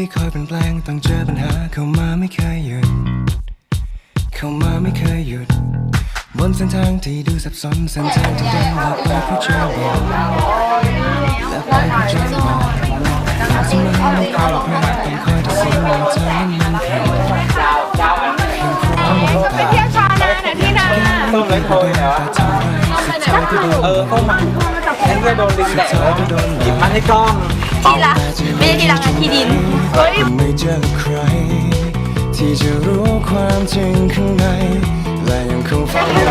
ที่คอยเปลี่ยนแปลงต้องเจอปัญหาเข้ามาไม่เคยหยุด เข้ามาไม่เคยหยุด บนเส้นทางที่ดูสับสนเส้นทางที่เดินและไปผู้เจอบอกและไปผู้เจอบอกสมัยไม่คอยแพ้ต้องคอยตัดสินว่าเธอนั้นมันผิดเพียงเพราะมันตายเที่ยวชานาเนี่ยพี่นาต้มเลยโทยเหรอแต่ทำไรสุดท้ายก็โดนเออต้มมัน ไอ้เพื่อโดนลิงแดดแล้วหยิบมาให้กล้องทีละไม่ได้ทีละงานที่ดินเฮ้ยไม่เจอใคร ที่จะรู้ความจริงข้างในและยังคงเฝ้าหา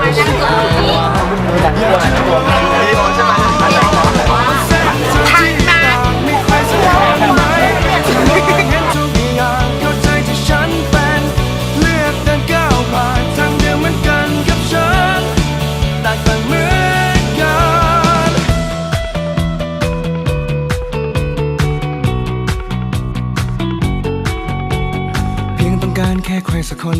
ว่าฉันอ้างว้างอยากจะรู้วิดีโอใช่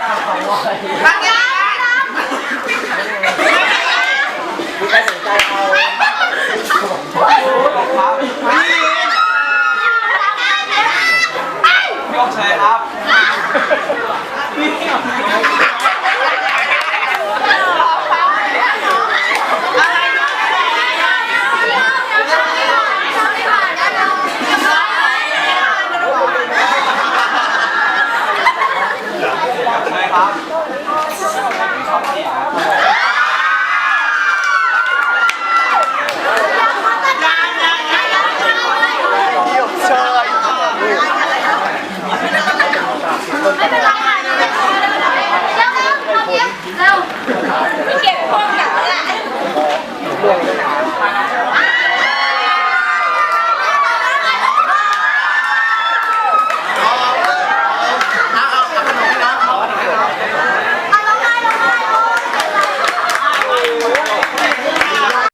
บางอย่างมีใครสนใจเอารองเท้าพี่ยอมใช้ครับา